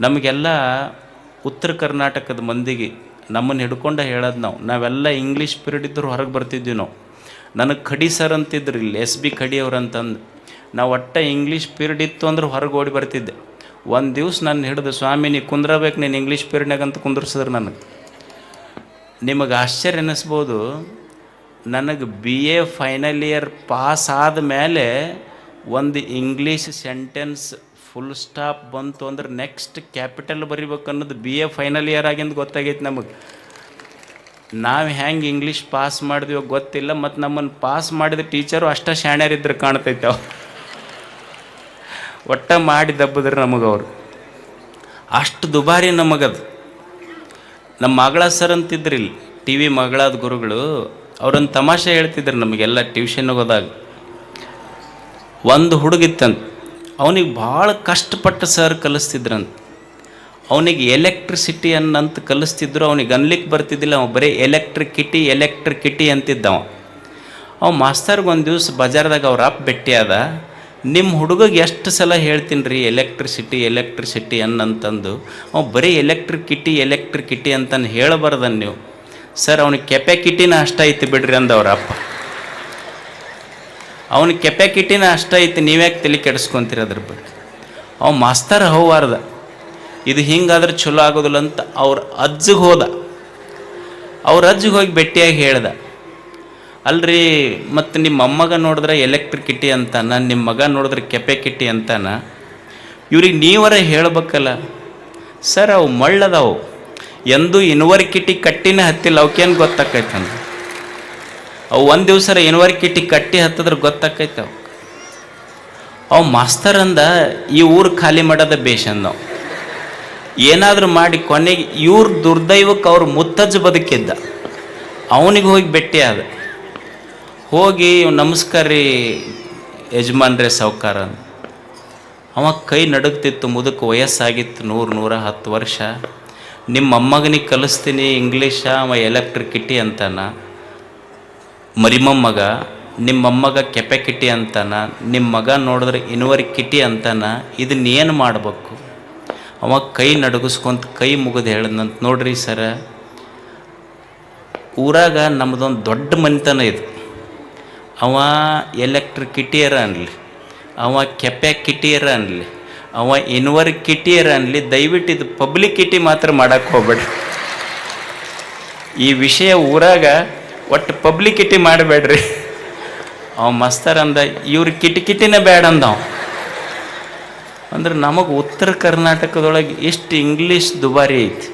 ನಮಗೆಲ್ಲ ಉತ್ತರ ಕರ್ನಾಟಕದ ಮಂದಿಗೆ ನಮ್ಮನ್ನು ಹಿಡ್ಕೊಂಡು ಹೇಳೋದು ನಾವು. ನಾವೆಲ್ಲ ಇಂಗ್ಲೀಷ್ ಪೀರಿಯಡ್ ಇದ್ದರೂ ಹೊರಗೆ ಬರ್ತಿದ್ವಿ ನಾವು. ನನಗೆ ಖಡಿ ಸರ್ ಅಂತಿದ್ರು ಇಲ್ಲಿ, ಎಸ್ ಬಿ ಖಡಿ ಅವ್ರು ಅಂತಂದು. ನಾವು ಒಟ್ಟ ಇಂಗ್ಲೀಷ್ ಪೀರಿಯಡ್ ಇತ್ತು ಅಂದ್ರೆ ಹೊರಗೆ ಓಡಿ ಬರ್ತಿದ್ದೆ. ಒಂದು ದಿವ್ಸ ನನ್ನ ಹಿಡಿದು, ಸ್ವಾಮಿ, ನೀ ಕುಂದ್ರಬೇಕು, ನೀನು ಇಂಗ್ಲೀಷ್ ಪೀರಿಯಡ್ನಾಗ ಅಂತ ಕುಂದ್ರಸಿದ್ರು ನನಗೆ. ನಿಮಗೆ ಆಶ್ಚರ್ಯ ಅನ್ನಿಸ್ಬೋದು ನನಗೆ B A final year pass ಆದ ಮೇಲೆ ಒಂದು ಇಂಗ್ಲೀಷ್ ಸೆಂಟೆನ್ಸ್ ಫುಲ್ ಸ್ಟಾಪ್ ಬಂತು ಅಂದ್ರೆ ನೆಕ್ಸ್ಟ್ ಕ್ಯಾಪಿಟಲ್ ಬರಿಬೇಕು ಅನ್ನೋದು ಬಿ ಎ ಫೈನಲ್ ಇಯರ್ ಆಗಿಂದ ಗೊತ್ತಾಗೈತೆ ನಮಗೆ. ನಾವು ಹೆಂಗೆ ಇಂಗ್ಲೀಷ್ ಪಾಸ್ ಮಾಡಿದ್ವೋ ಗೊತ್ತಿಲ್ಲ, ಮತ್ತು ನಮ್ಮನ್ನು ಪಾಸ್ ಮಾಡಿದ ಟೀಚರು ಅಷ್ಟ ಶಾಣ್ಯರಿದ್ರೆ ಕಾಣ್ತೈತೆ ಅವ್ರು ಒಟ್ಟ ಮಾಡಿ ದಬ್ಬದ್ರು ನಮಗೆ ಅವರು. ಅಷ್ಟು ದುಬಾರಿ ನಮಗದು ನಮ್ಮ ಮಗಳ ಸರ್ ಅಂತಿದ್ರಿ ಇಲ್ಲಿ ಟಿ ವಿ ಮಗಳಾದ ಗುರುಗಳು ಅವ್ರೊಂದು ತಮಾಷೆ ಹೇಳ್ತಿದ್ರು ನಮಗೆಲ್ಲ ಟ್ಯೂಷನ್ಗೆ ಹೋದಾಗ. ಒಂದು ಹುಡುಗಿತ್ತಂತ. ಅವನಿಗೆ ಭಾಳ ಕಷ್ಟಪಟ್ಟು ಸರ್ ಕಲಿಸ್ತಿದ್ರಂತ. ಅವನಿಗೆ ಎಲೆಕ್ಟ್ರಿಸಿಟಿ ಅನ್ನಂತ ಕಲಿಸ್ತಿದ್ರು, ಅವನಿಗೆ ಅನ್ಲಿಕ್ಕೆ ಬರ್ತಿದ್ದಿಲ್ಲ, ಅವ ಬರೀ ಎಲೆಕ್ಟ್ರಿಕಿಟಿ ಎಲೆಕ್ಟ್ರಿಕಿಟಿ ಅಂತಿದ್ದವ. ಅವ ಮಾಸ್ತರ್ಗೆ ಒಂದು ದಿವಸ ಬಜಾರ್ದಾಗ ಅವ್ರ ಅಪ್ಪ ಅದ ನಿಮ್ಮ ಹುಡುಗಗೆ ಎಷ್ಟು ಸಲ ಹೇಳ್ತೀನಿ ರೀ ಎಲೆಕ್ಟ್ರಿಸಿಟಿ ಎಲೆಕ್ಟ್ರಿಸಿಟಿ ಅನ್ನಂತಂದು? ಅವ ಬರೀ ಎಲೆಕ್ಟ್ರಿಕಿಟಿ ಎಲೆಕ್ಟ್ರಿಕಿಟಿ ಅಂತಂದು ಹೇಳಬಾರ್ದನ್ ನೀವು. ಸರ್ ಅವನಿಗೆ ಕೆಪ್ಯಾಕಿಟಿನ ಅಷ್ಟ ಐತಿ ಬಿಡ್ರಿ ಅಂದವ್ರ ಅಪ್ಪ. ಅವನಿಗೆ ಕೆಪ್ಯಾಕಿಟಿನ ಅಷ್ಟ ಐತಿ, ನೀವ್ಯಾಕೆ ತಲೆ ಕೆಡಿಸ್ಕೊಂತೀರ ಅದ್ರ ಬಗ್ಗೆ? ಅವ ಮಾಸ್ತರ್ ಹೋಗಾರ್ದ ಇದು ಹಿಂಗಾದ್ರೆ ಚಲೋ ಆಗೋದಿಲ್ಲ ಅಂತ ಅವ್ರ ಅಜ್ಜಿಗೆ ಹೋದ. ಅವ್ರ ಅಜ್ಜಿಗೆ ಹೋಗಿ ಭೇಟಿಯಾಗಿ ಹೇಳ್ದ. ಅಲ್ರಿ, ಮತ್ತು ನಿಮ್ಮ ಅಮ್ಮಗ ನೋಡಿದ್ರೆ ಎಲೆಕ್ಟ್ರಿಕಿಟಿ ಅಂತಾನ, ನಿಮ್ಮ ಮಗ ನೋಡಿದ್ರೆ ಕೆಪೆ ಕಿಟ್ಟಿ ಅಂತಾನ? ಇವ್ರಿಗೆ ನೀವರ ಹೇಳ್ಬೇಕಲ್ಲ. ಸರ್, ಅವು ಮಳ್ಳದವು. ಎಂದೂ ಇನ್ವರ್ಕಿಟಿ ಕಟ್ಟಿನ ಹತ್ತಿಲ್ಲ ಅವಕ್ಕೇನು ಗೊತ್ತಾಕೈತಂದ ಅವು ಒಂದು ದಿವ್ಸರ ಕಿಟ್ಟಿ ಕಟ್ಟಿ ಹತ್ತಿದ್ರೆ ಗೊತ್ತಾಕೈತೆ ಅವು. ಅವು ಮಾಸ್ತರ್ ಅಂದ, ಈ ಊರು ಖಾಲಿ ಮಾಡೋದ ಬೇಷ್ ನಾವು ಏನಾದರೂ ಮಾಡಿ ಕೊನೆಗೆ ಇವ್ರ ದುರ್ದೈವಕ್ಕೆ ಅವ್ರ ಮುತ್ತಜ್ಜ ಬದುಕಿದ್ದ. ಅವನಿಗೆ ಹೋಗಿ ಭೇಟಿ ಆದ. ಹೋಗಿ ನಮಸ್ಕಾರ ರೀ ಯಜಮಾನ್ರೇ ಸಾವುಕಾರ. ಅವ ಕೈ ನಡುಗ್ತಿತ್ತು ಮುದಕ್ಕೆ ವಯಸ್ಸಾಗಿತ್ತು ನೂರು ನೂರ ಹತ್ತು ವರ್ಷ. ನಿಮ್ಮ ಅಮ್ಮಗನಿಗೆ ಕಲಿಸ್ತೀನಿ, ಇಂಗ್ಲೀಷ, ಅವ ಎಲೆಕ್ಟ್ರಿಕಿಟಿ ಅಂತಾನ. ಮರಿಮಮ್ಮಗ ನಿಮ್ಮಮ್ಮಗ ಕೆಪೆ ಕಿಟ್ಟಿ ಅಂತಾನ ನಿಮ್ಮ ಮಗ ನೋಡಿದ್ರೆ ಇನ್ವರ್ಕಿಟಿ ಅಂತಾನ ಇದನ್ನ ಏನು ಮಾಡಬೇಕು. ಅವ ಕೈ ನಡುಗಿಸ್ಕೊಂತ ಕೈ ಮುಗಿದು ಹೇಳಿದಂತ ನೋಡ್ರಿ ಸರ, ಊರಾಗ ನಮ್ಮದೊಂದು ದೊಡ್ಡ ಮನೆತನ ಇದು. ಅವ ಎಲೆಕ್ಟ್ರಿಕಿಟಿಯರ ಅನ್ಲಿ, ಅವ ಕೆಪ್ಯಾಕಿಟಿಯರ ಅನ್ಲಿ, ಅವ ಇನ್ವರ್ ಕಿಟಿಯರ ಅನ್ಲಿ, ದಯವಿಟ್ಟು ಇದು ಪಬ್ಲಿಕ್ ಕಿಟ್ಟಿ ಮಾತ್ರ ಮಾಡಕ್ಕೆ ಹೋಗ್ಬೇಡ್ರಿ. ಈ ವಿಷಯ ಊರಾಗ ಒಟ್ಟು ಪಬ್ಲಿಕಿಟಿ ಮಾಡಬೇಡ್ರಿ. ಅವ ಮಸ್ತರ್ ಅಂದ, ಇವ್ರ ಕಿಟಕಿಟಿನೇ ಬೇಡ ಅಂದ ಅಂದ್ರೆ ನಮಗೆ ಉತ್ತರ ಕರ್ನಾಟಕದೊಳಗೆ ಇಷ್ಟು ಇಂಗ್ಲೀಷ್ ದುಬಾರಿ ಐತಿ.